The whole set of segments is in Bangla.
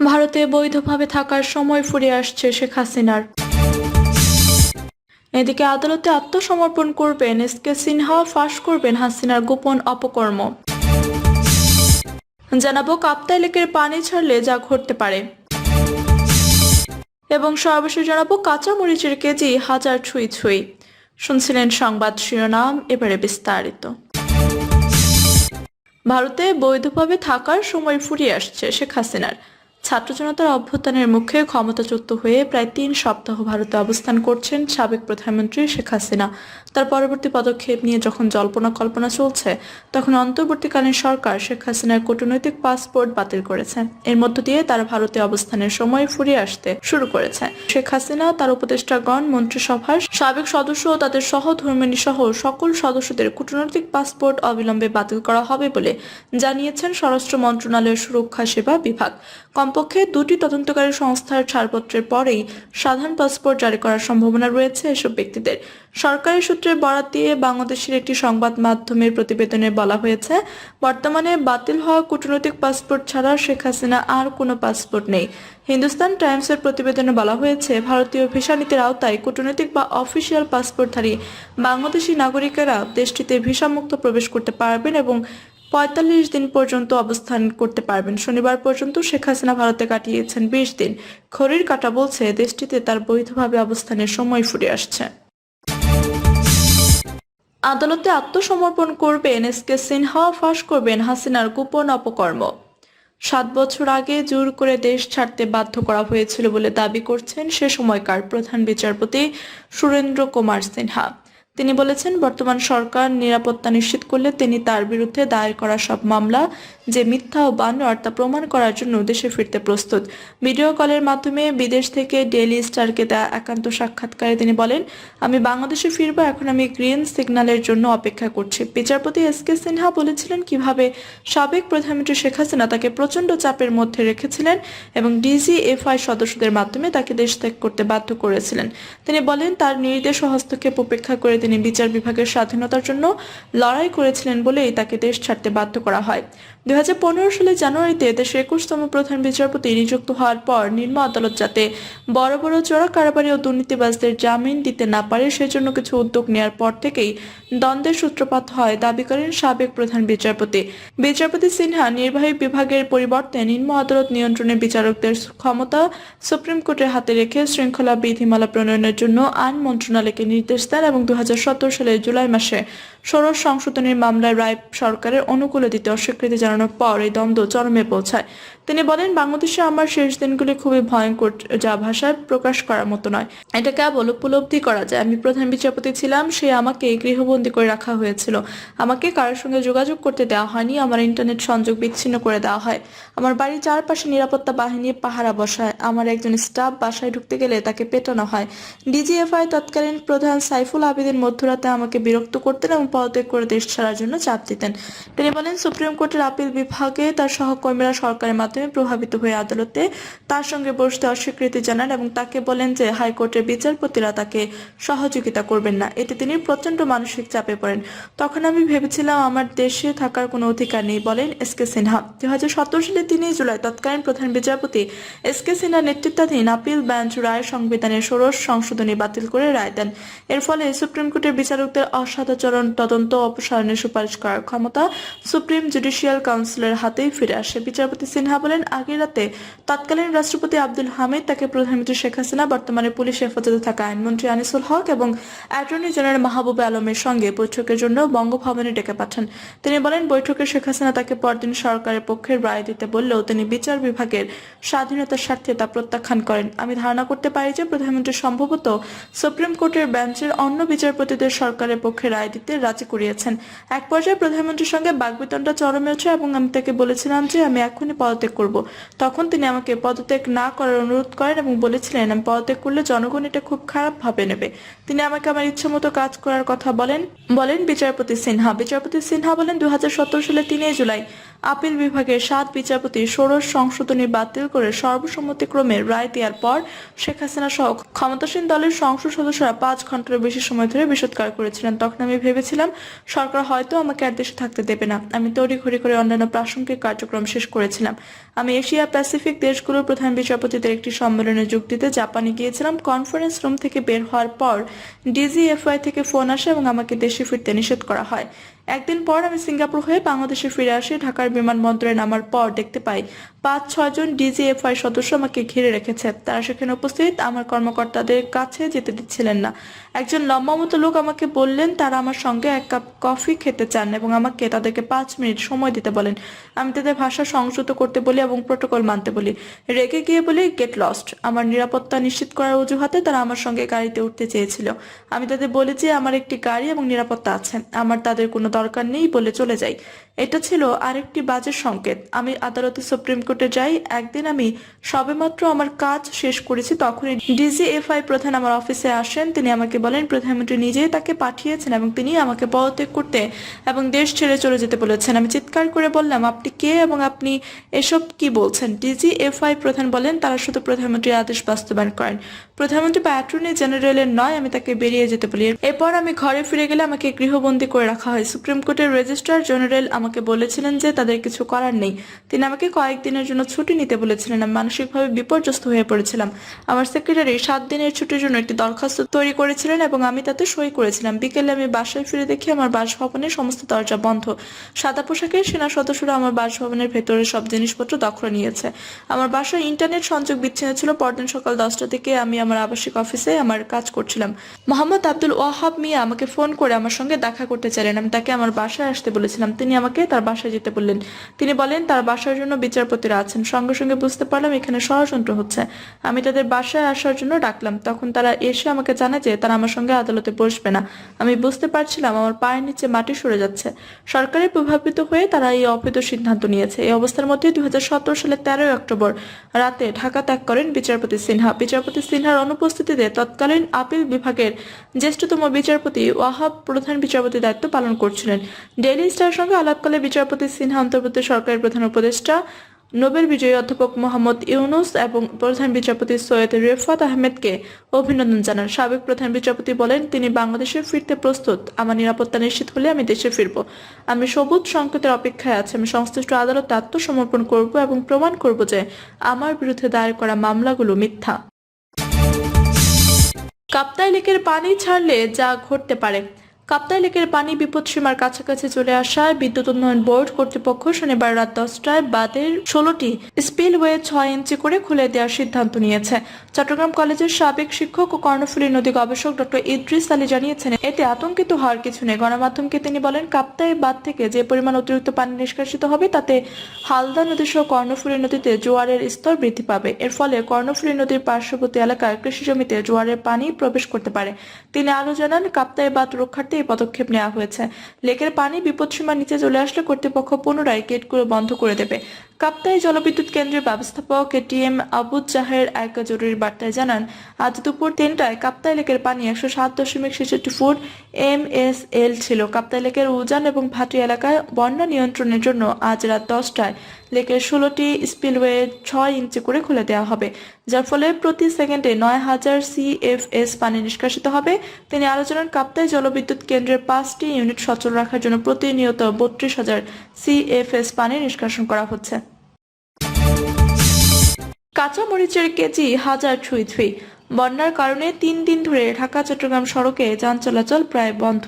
ভারতে বৈধভাবে থাকার সময় ফুরিয়ে আসছে শেখ হাসিনার। এদিকে আদালতে আত্মসমর্পণ করবেন এস কে সিনহা, ফাঁস করবেন হাসিনার গোপন অপকর্ম। জানাব কাপ্তাই লেকের পানি ছাড়লে যা ঘটতে পারে। এবং সর্বশেষ জানাব কাঁচা মরিচের কেজি হাজার ছুঁই ছুঁই। শুনছিলেন সংবাদ শিরোনাম, এবারে বিস্তারিত। ভারতে বৈধভাবে থাকার সময় ফুরিয়ে আসছে শেখ হাসিনার। ছাত্র জনতার অভ্যুত্থানের মুখে ক্ষমতাচ্যুত হয়ে প্রায় তিন সপ্তাহ ভারতে অবস্থান করছেন সাবেক প্রধানমন্ত্রী শেখ হাসিনা। তার পরবর্তী পদক্ষেপ নিয়ে যখন জল্পনা কল্পনা চলছে, তখন অন্তর্বর্তীকালীন সরকার শেখ হাসিনার কূটনৈতিক পাসপোর্ট বাতিল করেছে। এর মধ্য দিয়ে তার ভারতে অবস্থানের সময় ফুরিয়ে আসতে শুরু করেছে। শেখ হাসিনা, তার উপদেষ্টাগণ, মন্ত্রিসভার সাবেক সদস্য ও তাদের সহধর্মিনী সহ সকল সদস্যদের কূটনৈতিক পাসপোর্ট অবিলম্বে বাতিল করা হবে বলে জানিয়েছেন স্বরাষ্ট্র মন্ত্রণালয়ের সুরক্ষা সেবা বিভাগ। কমপক্ষে দুটি তদন্তকারী সংস্থার ছাড়পত্রের পরেই সাধারণ পাসপোর্ট জারি করার সম্ভাবনা রয়েছে এসব ব্যক্তিদের। সরকারি সূত্রে বরাত দিয়ে বাংলাদেশের একটি সংবাদ মাধ্যমের প্রতিবেদনে বলা হয়েছে, বর্তমানে বাতিল হওয়া কূটনৈতিক পাসপোর্ট ছাড়া শেখ হাসিনা আর কোনো পাসপোর্ট নেই। হিন্দুস্তান টাইমসের প্রতিবেদনে বলা হয়েছে, ভারতীয় ভিসা নীতির আওতায় কূটনৈতিক বা অফিসিয়াল পাসপোর্টধারী বাংলাদেশি নাগরিকেরা দেশটিতে ভিসামুক্ত প্রবেশ করতে পারবেন এবং পঁয়তাল্লিশ দিন পর্যন্ত অবস্থান করতে পারবেন। শনিবার পর্যন্ত শেখ হাসিনা ভারতে কাটিয়েছেন বিশ দিন। খড়ির কাটা বলছে, দেশটিতে তার বৈধভাবে অবস্থানের সময় ফুরে আসছে। আদালতে আত্মসমর্পণ করবেন, এস কে সিনহা ফাঁস করবেন হাসিনার গোপন অপকর্ম। সাত বছর আগে জোর করে দেশ ছাড়তে বাধ্য করা হয়েছিল বলে দাবি করছেন সে সময়কার প্রধান বিচারপতি সুরেন্দ্র কুমার সিনহা। তিনি বলেছেন, বর্তমান সরকার নিরাপত্তা নিশ্চিত করলে তিনি তার বিরুদ্ধে দায়ের করা সব মামলা যে মিথ্যা ও বানোয়ার তা প্রমাণ করার জন্য দেশে ফিরতে প্রস্তুত। ভিডিও কলের মাধ্যমে বিদেশ থেকে ডেইলি স্টারকে দেয়া একান্ত সাক্ষাৎকারে তিনি বলেন, আমি বাংলাদেশে ফিরবো, এখন আমি গ্রিন সিগন্যালের জন্য অপেক্ষা করছি। বিচারপতি এস কে সিনহা বলেছিলেন, কীভাবে সাবেক প্রধানমন্ত্রী শেখ হাসিনা তাকে প্রচণ্ড চাপের মধ্যে রেখেছিলেন এবং ডিজিএফআই সদস্যদের মাধ্যমে তাকে দেশ ত্যাগ করতে বাধ্য করেছিলেন। তিনি বলেন, তার নির্দেশ হস্তক্ষেপ উপেক্ষা করে তিনি বিচার বিভাগের স্বাধীনতার জন্য লড়াই করেছিলেন বলেই তাকে দেশ ছাড়তে বাধ্য করা হয়। দুই সালে জানুয়ারিতে দেশের একুশতম প্রধান বিচারপতি নিযুক্ত হওয়ার পর নিম্ন আদালত যাতে বড় বড় চোরা কারবারি ও দুর্নীতিবাজদের জামিন দিতে না পারে, সেজন্য কিছু উদ্যোগ নেওয়ার পর থেকেই দ্বন্দ্বের সূত্রপাত হয় দাবি করেন সাবেক প্রধান বিচারপতি। বিচারপতি সিনহা নির্বাহী বিভাগের পরিবর্তে নিম্ন আদালত নিয়ন্ত্রণে বিচারকদের ক্ষমতা সুপ্রিম কোর্টের হাতে রেখে শৃঙ্খলা বিধিমালা প্রণয়নের জন্য আইন মন্ত্রণালয়কে নির্দেশ দেন এবং দুই হাজার সতেরো সালের জুলাই মাসে ষোড়শ সংশোধনীর মামলায় রায় সরকারের অনুকূলে দিতে অস্বীকৃতি জানানোর পর এই দ্বন্দ্ব চরমে পৌঁছায়। তিনি বলেন, বাংলাদেশে আমার শেষ দিনগুলি খুবই ভয়ঙ্কর যা ভাষায় প্রকাশ করার মতো নয়। এটা কেবল উপলব্ধি করা যায়। আমি প্রধান বিচারপতি ছিলাম, সে আমাকে গৃহবন্দী করে রাখা হয়েছিল। আমাকে কারোর সঙ্গে যোগাযোগ করতে দেওয়া হয়নি, আমার ইন্টারনেট সংযোগ বিচ্ছিন্ন করে দেওয়া হয়। আমার বাড়ির চারপাশে নিরাপত্তা বাহিনী পাহারা বসায়। আমার একজন স্টাফ বাসায় ঢুকতে গেলে তাকে পেটানো হয়। ডিজিএফআই তৎকালীন প্রধান সাইফুল আবিদিন মধ্যরাতে আমাকে বিরক্ত করতেন এবং পদত্যাগ করে দেশ ছাড়ার জন্য চাপ দিতেন। তিনি বলেন, সুপ্রিম কোর্টের আপিল বিভাগে তার সহকর্মীরা সরকারের মাধ্যমে প্রভাবিত হয়ে আদালতে তার সঙ্গে বসতে অস্বীকৃতি জানান এবং তাকে বলেন যে, হাইকোর্টের বিচারপতিরা তাকে সহযোগিতা করবেন না। এতে তিনি প্রচণ্ড মানসিক চাপে পড়েন। তখন আমি ভেবেছিলাম, আমার দেশে থাকার কোনো অধিকার নেই বলেন এস কে সিনহা। সতেরো সালের তিনই জুলাই তৎকালীন প্রধান বিচারপতি এস কে সিনহা নেতৃত্বাধীন আপিল বেঞ্চ রায় সংবিধানের ষোড়শ সংশোধনী বাতিল করে রায় দেন। এর ফলে সুপ্রিম কোর্টের বিচারকদের অসাধাচরণ তদন্ত অপসারণের সুপারিশ করার ক্ষমতা সুপ্রিম জুডিশিয়াল কাউন্সিলের হাতেই ফিরে আসে। বিচারপতি সিনহা বলেন, আগের রাতে তৎকালীন রাষ্ট্রপতি আব্দুল হামিদ তাকে প্রধানমন্ত্রী শেখ হাসিনা, বর্তমানে পুলিশ হেফাজতে থাকা আইনমন্ত্রী আনিসুল হক এবং অ্যাটর্নি জেনারেল মাহবুবে আলমের সঙ্গে বৈঠকের জন্য বঙ্গভবনে ডেকে পাঠান। তিনি বলেন, বৈঠকে শেখ হাসিনা তাকে পরদিন সরকারের পক্ষের রায় দিতে বললেও তিনি বিচার বিভাগের স্বাধীনতার স্বার্থে তা প্রত্যাখ্যান করেন। আমি ধারণা করতে পারি যে প্রধানমন্ত্রী সম্ভবত সুপ্রিম কোর্টের বেঞ্চের অন্য বিচারপতিদের সরকারের পক্ষে রায় দিতে রাজি করিয়েছেন এক পর্যায়ে প্রধানমন্ত্রীর সঙ্গে বাগবিতণ্ডা চরমে ওঠে এবং আমি তাকে বলেছিলাম যে, আমি এখনই পদত্যাগ করব। তখন তিনি আমাকে পদত্যাগ না করার অনুরোধ করেন এবং বলেছিলেন, আমি পদত্যাগ করলে জনগণ এটা খুব খারাপ ভাবে নেবে। তিনি আমাকে আমার ইচ্ছা মতো কাজ করার কথা বলেন বলেন বিচারপতি সিনহা। বিচারপতি সিনহা বলেন দু সালে তিনই জুলাই আপিল বিভাগের সাত বিচারপতি ষোড়শ সংশোধনী বাতিল করে সর্বসম্মতিক্রমে রায় দেওয়ার পর শেখ হাসিনা সহ ক্ষমতাসীন দলের সংসদ সদস্যরা পাঁচ ঘণ্টার বেশি সময় ধরে বিষোৎকার করেছিলেন। তখন আমি ভেবেছিলাম, সরকার হয়তো আমাকে আর দেশে থাকতে দেবে না। আমি তড়িঘড়ি করে অন্যান্য প্রাসঙ্গিক কার্যক্রম শেষ করেছিলাম। আমি এশিয়া প্যাসিফিক দেশগুলোর প্রধান বিচারপতিদের একটি সম্মেলনে যোগ দিতে জাপানে গিয়েছিলাম। কনফারেন্স রুম থেকে বের হওয়ার পর, ডিজিএফআই থেকে ফোন আসে এবং আমাকে দেশে ফিরতে নিষেধ করা হয়। একদিন পর আমি সিঙ্গাপুর হয়ে বাংলাদেশে ফিরে আসি, ঢাকার বিমানবন্দরে নামার পর দেখতে পাই পাঁচ ছয়জন ডিজিএফআই সদস্য আমাকে ঘিরে রেখেছে। তারা সেখানে উপস্থিত, আমার কর্মকর্তাদের কাছে যেতে দিচ্ছিলেন না। একজন লম্বা মতো লোক আমাকে বললেন, তারা আমার সঙ্গে এক কাপ কফি খেতে চান এবং আমাকে তাদেরকে পাঁচ মিনিট সময় দিতে বলেন। আমি তাদের ভাষা সংযুক্ত করতে বলি এবং প্রোটোকল মানতে বলি। রেগে গিয়ে বলি, গেট লস্ট। আমার নিরাপত্তা নিশ্চিত করার অজুহাতে তারা আমার সঙ্গে গাড়িতে উঠতে চেয়েছিল। আমি তাদের বলি যে, আমার একটি গাড়ি এবং নিরাপত্তা আছে। আমার তাদের কোনো দরকার নেই বলে চলে যাই। এটা ছিল আরেকটি বাজে সংকেত। আমি আদালতে সুপ্রিম কোর্টে যাই, একদিন আমি সবেমাত্র আমার কাজ শেষ করেছি, তখনই ডিজিএফআই প্রধান আমার অফিসে আসেন। তিনি আমাকে বলেন, প্রধানমন্ত্রী নিজেই তাকে পাঠিয়েছেন এবং তিনি আমাকে পদত্যাগ করতে এবং দেশ ছেড়ে চলে যেতে বলেছেন। আমি চিৎকার করে বললাম, আপনি কে এবং আপনি এসব কি বলছেন? ডিজিএফআই প্রধান বলেন, তারা শুধু প্রধানমন্ত্রীর আদেশ বাস্তবায়ন করেন। প্রধানমন্ত্রী বা অ্যাটর্নি জেনারেলের নয়, আমি তাকে বেরিয়ে যেতে বলি। এরপর আমি ঘরে ফিরে গেলে আমাকে গৃহবন্দী করে রাখা হয়। সুপ্রিম কোর্টের রেজিস্ট্রার জেনারেল আমাকে বলেছিলেন যে তাদের কিছু করার নেই। তিনি আমাকে কয়েকদিনের জন্য ছুটি নিতে বলেছিলেন। আমি মানসিকভাবে বিপর্যস্ত হয়ে পড়েছিলাম। আমার সেক্রেটারি সাত দিনের ছুটির জন্য একটি দরখাস্ত তৈরি করেছিলেন এবং আমি তাতে সই করেছিলাম। বিকেলে আমি বাসায় ফিরে দেখি আমার বাসভবনের সমস্ত দরজা বন্ধ। সাদা পোশাকের সেনা সদস্যরা আমার বাসভবনের ভেতরে সব জিনিসপত্র দখল নিয়েছে। আমার বাসায় ইন্টারনেট সংযোগ বিচ্ছিন্ন ছিল। পরদিন সকাল দশটা থেকে আমি আমার আবাসিক অফিসে আমার কাজ করছিলাম। মোহাম্মদ আব্দুল ওয়াহাব মিয়া আমাকে ফোন করে আমার সঙ্গে দেখা করতে চাইলেন। আমি তাকে আমার বাসায় আসতে বলেছিলাম। তিনি আমাকে তার বাসায় যেতে বললেন। তিনি বলেন, তার বাসার জন্য বিচারপতিরা আছেন। সঙ্গে সঙ্গে বুঝতে পারলাম এখানে ষড়যন্ত্র হচ্ছে। আমি তাদের বাসায় আসার জন্য ডাকলাম। তখন তারা এসে আমাকে জানায় যে তারা আমার সঙ্গে আদালতে বসবে না। আমি বুঝতে পারছিলাম আমার পায়ের নিচে মাটি সরে যাচ্ছে। সরকারে প্রভাবিত হয়ে তারা এই অবৈধ সিদ্ধান্ত নিয়েছে। এই অবস্থার মধ্যে দুই হাজার সতেরো সালের তেরোই অক্টোবর রাতে ঢাকা ত্যাগ করেন বিচারপতি সিনহা। বিচারপতি সিনহার অনুপস্থিতিতে তৎকালীন আপিল বিভাগের জ্যেষ্ঠতম বিচারপতি ওয়াহাব প্রধান বিচারপতি দায়িত্ব পালন করছিলেন। ডেইলি স্টার সঙ্গে আলাপকালে বিচারপতি সিনহা অন্তর্বর্তী সরকারের প্রধান উপদেষ্টা, নোবেল বিজয়ী অধ্যাপক মোহাম্মদ ইউনুস এবং প্রধান বিচারপতি সৈয়দ রেফাত আহমেদকে অভিনন্দন জানান। সাবেক প্রধান বিচারপতি বলেন, তিনি বাংলাদেশে ফিরতে প্রস্তুত। আমার নিরাপত্তা নিশ্চিত হলে আমি দেশে ফিরব। আমি সবুজ সংকেতের অপেক্ষায় আছি। আমি সংশ্লিষ্ট আদালতে আত্মসমর্পণ করব এবং প্রমাণ করব যে আমার বিরুদ্ধে দায়ের করা মামলাগুলো মিথ্যা। কাপ্তাই লেকের পানি ছাড়লে যা ঘটতে পারে। কাপ্তাই লেকের পানি বিপদসীমার কাছাকাছি চলে আসায় বিদ্যুৎ উন্নয়ন বোর্ড কর্তৃপক্ষ শনিবার রাত দশটায় বাদের ষোলোটি স্পিলওয়ে ছয় ইঞ্চি করে খুলে দেওয়ার সিদ্ধান্ত নিয়েছে। চট্টগ্রাম কলেজের সাবেক শিক্ষক ও কর্ণফুলী নদী গবেষক ডক্টর ইদ্রিস আলী জানিয়েছেন, এতে আতঙ্কিত হওয়ার কিছু নেই। গণমাধ্যমকে তিনি বলেন, কাপ্তাই বাঁধ থেকে যে পরিমাণ অতিরিক্ত পানি নিষ্কাশিত হবে, তাতে হালদা নদী সহ কর্ণফুলী নদীতে জোয়ারের স্তর বৃদ্ধি পাবে। এর ফলে কর্ণফুলী নদীর পার্শ্ববর্তী এলাকার কৃষি জমিতে জোয়ারের পানি প্রবেশ করতে পারে। তিনি আরও জানান, কাপ্তাই বাঁধ রক্ষার্থে এই পদক্ষেপ নেওয়া হয়েছে। লেকের পানি বিপদসীমার নিচে চলে আসলে কর্তৃপক্ষ পুনরায় গেটগুলো বন্ধ করে দেবে। কাপ্তাই জলবিদ্যুৎ কেন্দ্রের ব্যবস্থাপক এটিএম আবুদ জাহের এক জরুরি বার্তায় জানান, আজ দুপুর তিনটায় কাপ্তাই লেকের পানি একশো সাত দশমিক ছেষট্টি ফুট এম এস এল ছিল। কাপ্তাই লেকের উজান এবং ভাটি এলাকায় বন্যা নিয়ন্ত্রণের জন্য আজ রাত দশটায় লেকের ষোলোটি স্পিলওয়ে ছয় ইঞ্চি করে খুলে দেওয়া হবে, যার ফলে প্রতি সেকেন্ডে নয় হাজার সিএফএস পানি নিষ্কাশিত হবে। তিনি আলোচনার কাপ্তাই জলবিদ্যুৎ কেন্দ্রের পাঁচটি ইউনিট সচল রাখার জন্য প্রতিনিয়ত বত্রিশ হাজার সিএফএস পানি নিষ্কাশন করা হচ্ছে। কাঁচা মরিচের কেজি হাজার ছুঁই ছুঁই। বন্যার কারণে তিন দিন ধরে ঢাকা, চট্টগ্রাম সড়কে যান চলাচল প্রায় বন্ধ।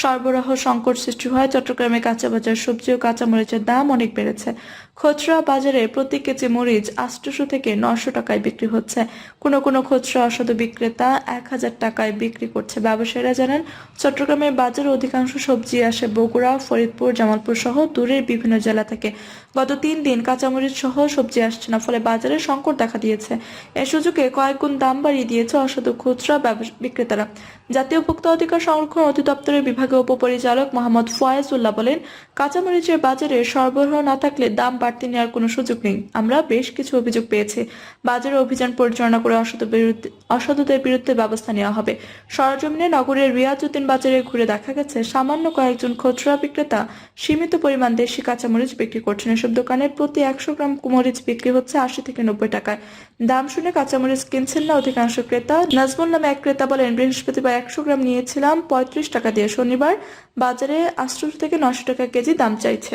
সরবরাহ সংকট সৃষ্টি হয় চট্টগ্রামে কাঁচা বাজার সবজি ও কাঁচামরিচের দাম অনেক বেড়েছে। খুচরা বাজারে প্রতি কেজি মরিচ আটশোশো থেকে নশো টাকায় বিক্রি হচ্ছে। কোনো কোনো খুচরা অসাধু বিক্রেতা এক হাজার টাকায় বিক্রি করছে। ব্যবসায়ীরা জানান চট্টগ্রামের বাজারে অধিকাংশ সবজি আসে বগুড়া, ফরিদপুর, জামালপুর সহ দূরের বিভিন্ন জেলা থেকে। গত তিন দিন কাঁচামরিচ সহ সবজি আসছে না, ফলে বাজারে সংকট দেখা দিয়েছে। এ সুযোগে কয়েক গুণ দাম বাড়িয়ে দিয়েছে অসাধু খুচরা বিক্রেতারা। জাতীয় ভোক্তা অধিকার সংরক্ষণ অধিদপ্তরের বিভাগীয় উপপরিচালক মোহাম্মদ ফয়েজ উল্লাহ বলেন, কাঁচামরিচের বাজারে সরবরাহ না থাকলে দাম বাড়তি নেওয়ার কোনো সুযোগ নেই। আমরা বেশ কিছু অভিযোগ পেয়েছি। বাজারে অভিযান পরিচালনা করে অসৎ বিরুদ্ধে, অসতদের বিরুদ্ধে ব্যবস্থা নেওয়া হবে। সরজমিনে নগরের রিয়াজউদ্দিন বাজারে ঘুরে দেখা গেছে, সামান্য কয়েকজন খুচরা বিক্রেতা সীমিত পরিমাণ দেশি কাঁচামরিচ বিক্রি করছেন। এসব দোকানের প্রতি একশো গ্রাম মরিচ বিক্রি হচ্ছে আশি থেকে নব্বই টাকায়। দাম শুনে কাঁচামরিচ কিনছেন না অধিকাংশ ক্রেতা। নাজমুল নামে এক ক্রেতা বলেন, বৃহস্পতিবার একশো গ্রাম নিয়েছিলাম পঁয়ত্রিশ টাকা দিয়ে। শনিবার বাজারে আটশো থেকে নশো টাকা কেজি দাম চাইছে।